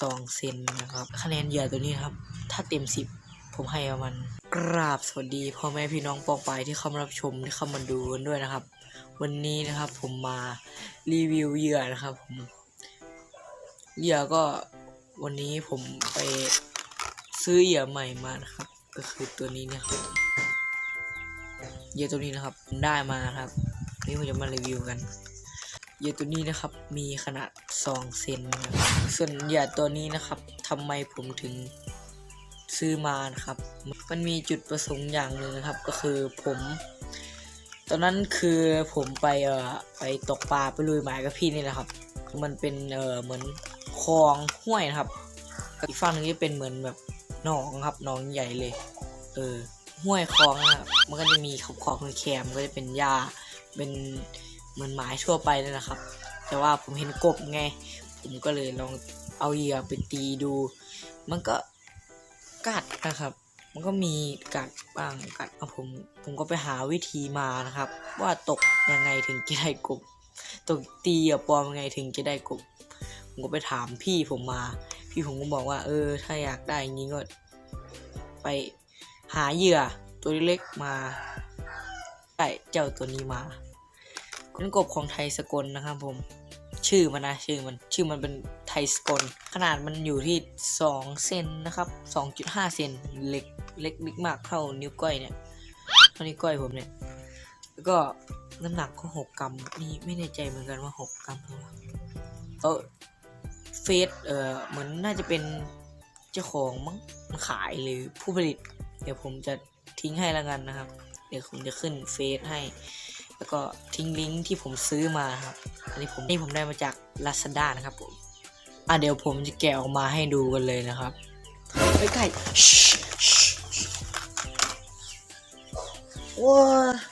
สองเซนนะครับคะแนนเหยื่อตัวนี้ครับ ถ้าเต็มสิบผมให้ประมาณกราบสวัสดีพ่อแม่พี่น้องปองไปที่เข้ามารับชมที่เข้ามาดูกันด้วยนะครับ วันนี้นะครับผมมารีวิวเหยื่อนะครับผมเหยื่อก็วันนี้ผมไปซื้อเหยื่อใหม่มานะครับ ก็คือตัวนี้นะครับเหยื่อตัวนี้นะครับได้มาครับนี่ผมจะมารีวิวกัน เหยื่อตัวนี้นะครับมีขนาด2เซนนะครับส่วนเหยื่อตัวนี้นะครับทำไมผมถึงซื้อมานะครับ มันมีจุดประสงค์อย่างหนึ่งนะครับก็คือผม ตอนนั้นคือผมไปเอ่อไปตกปลาไปลุยหมายกับพี่นี่แหละครับมันเป็นเอ่อเหมือนคลองห้วยนะครับอีกฝั่งหนึงจะเป็นเหมือนแบบหนองครับหนองใหญ่เลย เออห้วยคลองนะครับมันก็จะมีขอบขอบแคมก็จะเป็นหญ้าเป็น เหมือนหมายทั่วไปเลยนะครับ แต่ว่าผมเห็นกบไง ผมก็เลยลองเอาเหยื่อไปตีดู มันก็กัดนะครับ มันก็มีกัดบ้างกัดผมผมก็ไปหาวิธีมานะครับ ว่าตกยังไงถึงจะได้กบ ตกตีเหยื่อปลอมยังไงถึงจะได้กบ ผมก็ไปถามพี่ผมมา พี่ผมก็บอกว่า เออ ถ้าอยากได้อย่างนี้ก็ไปหาเหยื่อตัวเล็กมาได้เจ้าตัวนี้มา เป็นกบของไทยสกลนะครับผม ชื่อมันนะชื่อมันชื่อมันเป็นไทยสกล ขนาดมันอยู่ที่ 2 เซนนะครับ2.5 เซนเล็กเล็กบิ๊กมากเท่านิ้วก้อยเนี่ยเท่านิ้วก้อยผมเนี่ย แล้วก็น้ำหนักก็ 6 กรัมนี่ไม่แน่ใจเหมือนกันว่า 6 กรัมเท่าไหร่เออเฟสเออเหมือนน่าจะเป็นเจ้าของมั้งขายหรือผู้ผลิต เดี๋ยวผมจะทิ้งให้ละกันนะครับ เดี๋ยวผมจะขึ้นเฟซให้ แล้วก็ทิ้งลิงก์ที่ผมซื้อมาครับ อันนี้ผมนี่ผมได้มาจาก Lazada นะครับผม อะเดี๋ยวผมจะแกะออกมาให้ดูกันเลยนะครับไปใกล้ชิชิว้า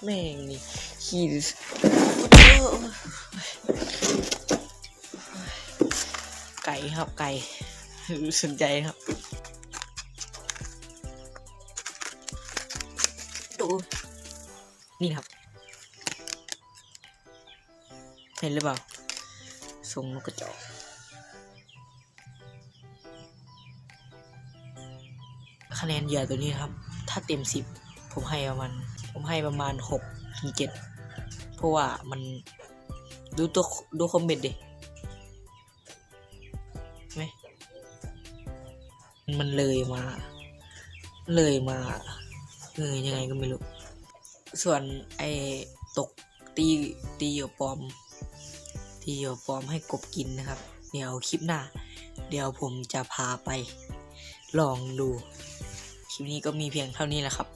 แม่งนี่ขี้ดิไก่ครับไก่สนใจครับดูนี่ครับ เห็นหรือเปล่าทรงนกกระจอกคะแนนเหยื่อตัวนี้ครับ ถ้าเต็มสิบผมให้ประมาณผมให้ประมาณหกถึงเจ็ดเพราะว่ามันดูตัวดูคอมเมนต์ดิไหมมันเลยมา เลยมาเออยังไงก็ไม่รู้ ส่วนไอ้ตกตีตีเหยื่อปลอม ตีเหยื่อปลอมให้กบกินนะครับ เดี๋ยวคลิปหน้า เดี๋ยวผมจะพาไป ลองดู คลิปนี้ก็มีเพียงเท่านี้แหละครับ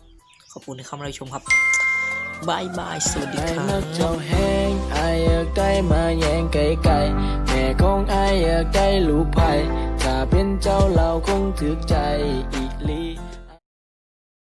ขอบคุณที่เข้ามารับชมครับบายบายสวัสดีครันักเจ้าแห้งไออยากได้มาแย่งไก่ไก่แม่ของไออยากได้ลูกไผ่ถ้าเป็นเจ้าเราคงถึกใจอีหลี